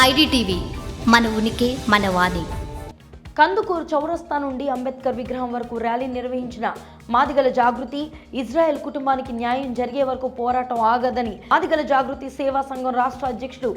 IDTV మన ఉనికి మన వాణి. కందుకూరు చౌరస్తా నుండి అంబేద్కర్ విగ్రహం వరకు ర్యాలీ నిర్వహించిన మాదిగల జాగృతి ఇజ్రాయెల్ కుటుంబానికి న్యాయం జరిగే వరకు పోరాటం ఆగదని మాదిగల జాగృతి సేవా సంఘం రాష్ట్ర అధ్యక్షుడు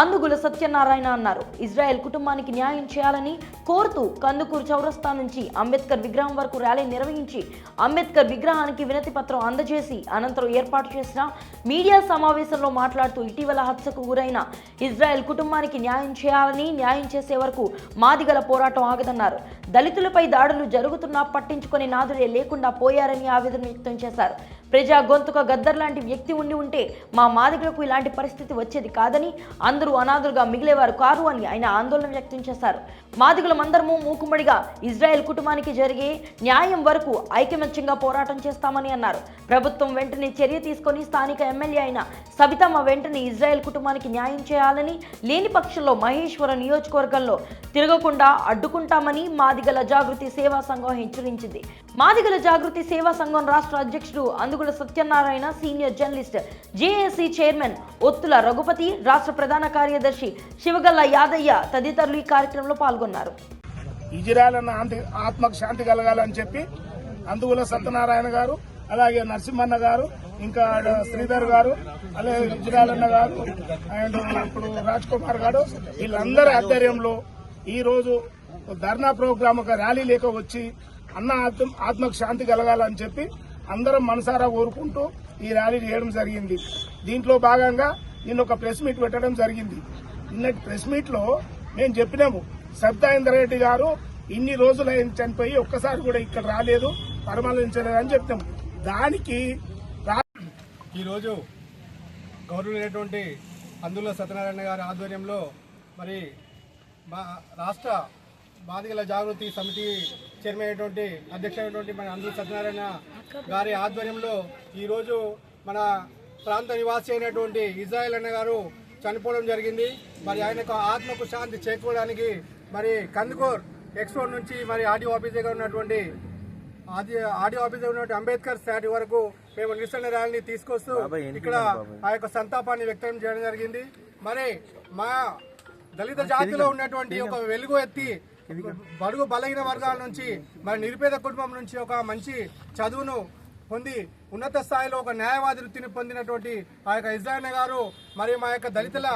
అందుగుల సత్యనారాయణ అన్నారు. ఇజ్రాయెల్ కుటుంబానికి న్యాయం చేయాలని కోరుతూ కందుకూరు చౌరస్తా నుంచి అంబేద్కర్ విగ్రహం వరకు ర్యాలీ నిర్వహించి అంబేద్కర్ విగ్రహానికి వినతి పత్రం అందజేసి అనంతరం ఏర్పాటు చేసిన మీడియా సమావేశంలో మాట్లాడుతూ ఇటీవల హత్యకు గురైన ఇజ్రాయెల్ కుటుంబానికి న్యాయం చేయాలని న్యాయం చేసే వరకు మాదిగల పోరాటం ఆగదన్నారు. దళితులపై దాడులు జరుగుతున్నా పట్టించుకొని నాదుడే లేకుండా పోయారని ఆవేదన వ్యక్తం చేశారు. ప్రజా గొంతుక గద్దర్ లాంటి వ్యక్తి ఉండి ఉంటే మా మాదిగలకు ఇలాంటి పరిస్థితి వచ్చేది కాదని అందరూ అనాథులుగా మిగిలేవారు కారు అని ఆయన ఆందోళన వ్యక్తం చేశారు. మాదిగలమందరము మూకుమ్మడిగా ఇజ్రాయెల్ కుటుంబానికి జరిగే న్యాయం వరకు ఐకమత్యంగా పోరాటం చేస్తామని అన్నారు. ప్రభుత్వం వెంటనే చర్య తీసుకొని స్థానిక ఎమ్మెల్యే అయిన సబితమ్మ వెంటనే ఇజ్రాయెల్ కుటుంబానికి న్యాయం చేయాలని లేని పక్షంలో మహేశ్వర నియోజకవర్గంలో తిరగకుండా అడ్డుకుంటామని మాదిగల జాగృతి సేవా సంఘం హెచ్చరించింది. మాదిగల జాగృతి సేవా సంఘం రాష్ట్ర అధ్యక్షుడు Andugula Satyanarayana senior journalist JAC chairman Ottula Raghupati రాష్ట్ర ప్రధాన కార్యదర్శి శివగల్ల యాదయ్య తదితరులు ఈ కార్యక్రమంలో పాల్గొన్నారు. ఇజ్రాయల్ అన్న ఆత్మకు శాంతి కలగాలని చెప్పి అందుగుల సత్యనారాయణ గారు అలాగే నరసింహన్న గారు ఇంకా శ్రీధర్ గారు అలాగే ఇజ్రాయల్ అన్న గారు అండ్ ఇప్పుడు రాజ్ కుమార్ గారు వీళ్ళందరి ఆధ్వర్యంలో ఈ రోజు ధర్నా ప్రోగ్రామ్ ఒక ర్యాలీ లేక వచ్చి అన్న ఆత్మ ఆత్మకు శాంతి కలగాలని చెప్పి అందరం మనసారా కోరుకుంటూ ఈ ర్యాలీ చేయడం జరిగింది. దీంట్లో భాగంగా నిన్న ఒక ప్రెస్ మీట్ పెట్టడం జరిగింది. నిన్నటి ప్రెస్ మీట్లో మేము చెప్పినాము సబితాయిందర్ రెడ్డి గారు ఇన్ని రోజులు ఆయన చనిపోయి ఒక్కసారి కూడా ఇక్కడ రాలేదు పరామర్శించలేదు అని చెప్తాము దానికి రా- ఈరోజు గౌరవమైనటువంటి అందుల సత్యనారాయణ గారి ఆధ్వర్యంలో మరి మా రాష్ట్ర బాధికల జాగృతి సమితి చైర్మన్ అయినటువంటి అధ్యక్షుడైనటువంటి మన అందుల సత్యనారాయణ గారి ఆధ్వర్యంలో ఈరోజు మన ప్రాంత నివాసి అయినటువంటి ఇజ్రాయెల్ అన్న గారు చనిపోవడం జరిగింది. మరి ఆయనకు ఆత్మకు శాంతి చేకూరడానికి మరి కందుకూర్ ఎక్స్పోర్ట్ నుంచి మరి ఆర్డీఓ ఆఫీస్ దగ్గర ఉన్నటువంటి ఆది ఆడియో ఆఫీస్ ఉన్నటువంటి అంబేద్కర్ స్టాట్యూ వరకు మేము నిరసన ర్యాలీని తీసుకొస్తూ ఇక్కడ ఆ యొక్క సంతాపాన్ని వ్యక్తం చేయడం జరిగింది. మరి మా దళిత జాతిలో ఉన్నటువంటి ఒక వెలుగు ఎత్తి బడుగు బలహీన వర్గాల నుంచి మరి నిరుపేద కుటుంబం నుంచి ఒక మంచి చదువును పొంది ఉన్నత స్థాయిలో ఒక న్యాయవాది వృత్తిని పొందినటువంటి ఆ యొక్క ఇజ్రాయల్ గారు మరి మా యొక్క దళితుల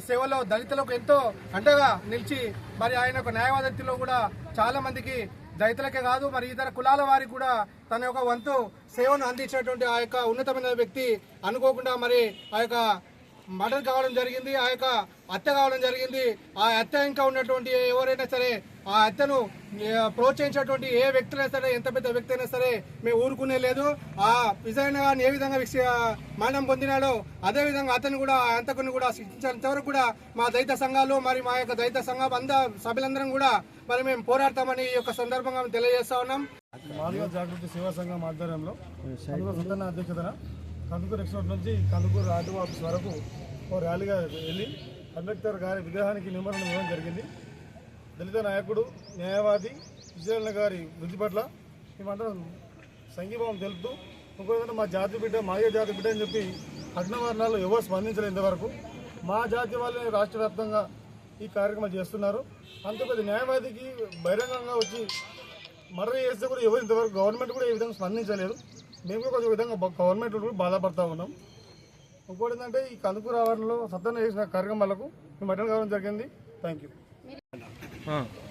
సేవలో దళితులకు ఎంతో అండగా నిలిచి మరి ఆయన యొక్క న్యాయవాది వృత్తిలో కూడా చాలా మందికి దళితులకే కాదు మరి ఇతర కులాల వారికి కూడా తన యొక్క వంతు సేవను అందించినటువంటి ఆ యొక్క ఉన్నతమైన వ్యక్తి అనుకోకుండా మరి ఆ యొక్క మటన్ కావడం జరిగింది ఆ యొక్క హత్య కావడం జరిగింది. ఆ హత్య ఇంకా ఉన్నటువంటి ఎవరైనా సరే ఆ హత్యను ఏ, ప్రోత్సహించినటువంటి ఏ వ్యక్తులైనా సరే ఎంత పెద్ద వ్యక్తి అయినా సరే మేము ఊరుకునే లేదు. ఆ విజయన గారిని ఏ విధంగా మరణం పొందినాడో అదేవిధంగా అతను కూడా ఆ అంతకుని కూడా శిక్షించేంత వరకు కూడా మా దళిత సంఘాలు మరి మా యొక్క దళిత సంఘం అంద సభ్యులందరం కూడా మరి మేము పోరాడతామని ఈ యొక్క సందర్భంగా మేము తెలియజేస్తా ఉన్నాం. జాగృతి సేవా సంఘం ఆధ్వర్యంలో అధ్యక్షతన కందుకూరు ఎక్స్పోర్ట్ నుంచి కందుకూరు ఆర్టీఓ ఆఫీస్ వరకు ఓ ర్యాలీగా వెళ్ళి అంబేద్కర్ గారి విగ్రహానికి నిమరణం ఇవ్వడం జరిగింది. దళిత నాయకుడు న్యాయవాది విజయన్న గారి వృద్ధి పట్ల మేమందరం సంఘీభావం తెలుపుతూ ఇంకోదంటే మా జాతి బిడ్డ మాయ జాతి బిడ్డ అని చెప్పి అగ్నవర్ణాలు ఎవరు స్పందించలేదు ఇంతవరకు. మా జాతి వాళ్ళని రాష్ట్ర వ్యాప్తంగా ఈ కార్యక్రమాలు చేస్తున్నారు. అంత న్యాయవాదికి బహిరంగంగా వచ్చి మర్డర్ చేస్తే కూడా ఎవరు ఇంతవరకు గవర్నమెంట్ కూడా ఏ విధంగా స్పందించలేదు. మేము కూడా కొంచెం విధంగా గవర్నమెంట్ కూడా బాధపడతా ఉన్నాం. ఇంకోటి ఏంటంటే ఈ కందుకూరు ఆవరణలో సత్యన చేసిన కార్యక్రమాలకు మేము అటెండ్ కావడం జరిగింది. థ్యాంక్ యూ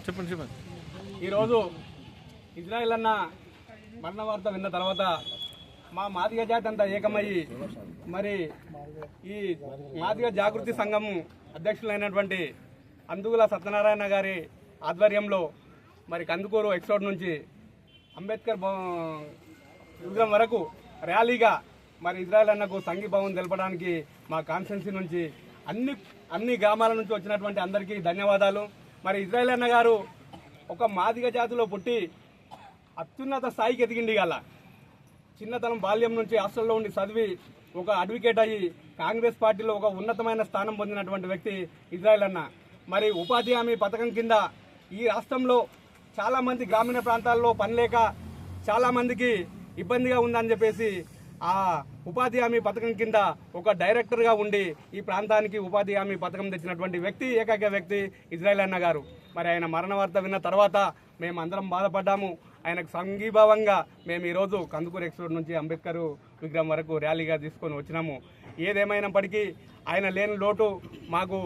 చెప్పండి చెప్పండి. ఈరోజు ఇజ్రాయెల్ అన్న మరణ వార్త విన్న తర్వాత మా మాదిగ జాతి అంతా ఏకమయ్యి మరి ఈ మాదిగ జాగృతి సంఘం అధ్యక్షులైనటువంటి అందుగుల సత్యనారాయణ గారి ఆధ్వర్యంలో మరి కందుకూరు ఎక్స్పోర్ట్ నుంచి అంబేద్కర్ యుగం వరకు ర్యాలీగా మరి ఇజ్రాయెల్ అన్నకు సంఘీభావం తెలపడానికి మా కాన్స్టెన్సీ నుంచి అన్ని అన్ని గ్రామాల నుంచి వచ్చినటువంటి అందరికీ ధన్యవాదాలు. మరి ఇజ్రాయెల్ అన్న గారు ఒక మాదిగ జాతిలో పుట్టి అత్యున్నత స్థాయికి ఎదిగింది గల చిన్నతనం బాల్యం నుంచి హాస్టల్లో ఉండి చదివి ఒక అడ్వకేట్ అయ్యి కాంగ్రెస్ పార్టీలో ఒక ఉన్నతమైన స్థానం పొందినటువంటి వ్యక్తి ఇజ్రాయెల్ అన్న. మరి ఉపాధి హామీ పథకం కింద ఈ రాష్ట్రంలో చాలామంది గ్రామీణ ప్రాంతాల్లో పనిలేక చాలామందికి ఇబ్బందిగా ఉందని చెప్పేసి ఆ ఉపాధి హామీ పథకం కింద ఒక డైరెక్టర్గా ఉండి ఈ ప్రాంతానికి ఉపాధి హామీ పథకం తెచ్చినటువంటి వ్యక్తి ఏకైక వ్యక్తి ఇజ్రాయల్ అన్న గారు. మరి ఆయన మరణ వార్త విన్న తర్వాత మేము అందరం బాధపడ్డాము. ఆయనకు సంఘీభావంగా మేము ఈరోజు కందుకూరు ఎక్స్పోర్ట్ నుంచి అంబేద్కర్ విగ్రహం వరకు ర్యాలీగా తీసుకొని వచ్చినాము. ఏదేమైనప్పటికీ ఆయన లేని లోటు మాకు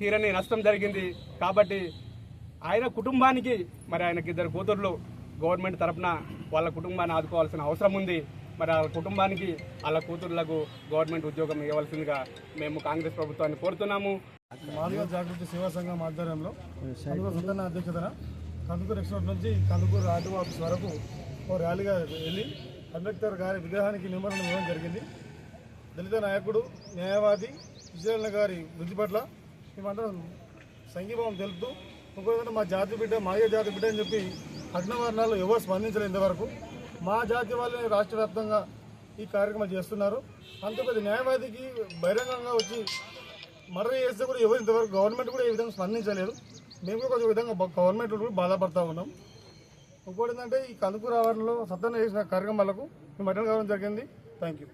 తీరని నష్టం జరిగింది. కాబట్టి ఆయన కుటుంబానికి మరి ఆయనకి ఇద్దరు కూతుర్లు గవర్నమెంట్ తరఫున వాళ్ళ కుటుంబాన్ని ఆదుకోవాల్సిన అవసరం ఉంది. మరి వాళ్ళ కుటుంబానికి వాళ్ళ కూతుర్లకు గవర్నమెంట్ ఉద్యోగం ఇవ్వాల్సిందిగా మేము కాంగ్రెస్ ప్రభుత్వాన్ని కోరుతున్నాము. మాదిగ జాగృతి సేవా సంఘం ఆధ్వర్యంలో కందుకూరు సత్యన్న అధ్యక్షతన కందుకూరు ఎక్స్ప్రెస్ నుంచి కందుకూరు ఆర్టీఓ ఆఫీస్ వరకు ఓ ర్యాలీగా వెళ్ళి అంబేద్కర్ గారి విగ్రహానికి నిమరణం ఇవ్వడం జరిగింది. దళిత నాయకుడు న్యాయవాది విజయన్న గారి వృద్ధి పట్ల మేమందరం సంఘీభావం తెలుపుతూ ఇంకొకటి మా జాతి బిడ్డ మాయ జాతి బిడ్డ అని చెప్పి అగ్నవర్ణాలు ఎవరు స్పందించలేదు ఇంతవరకు. మా జాతి వాళ్ళని రాష్ట్ర వ్యాప్తంగా ఈ కార్యక్రమాలు చేస్తున్నారు. అంత పెద్ద న్యాయవాదికి బహిరంగంగా వచ్చి మర్ర చేస్తే కూడా ఎవరు ఇంతవరకు గవర్నమెంట్ కూడా ఏ విధంగా స్పందించలేదు. మేము కూడా కొంచెం విధంగా గవర్నమెంట్ కూడా బాధపడతా ఉన్నాం. ఇంకోటి ఏంటంటే ఈ కందుకూరు ఆవరణలో సత్యన చేసిన కార్యక్రమాలకు మేము అటెండ్ కావడం జరిగింది. Thank you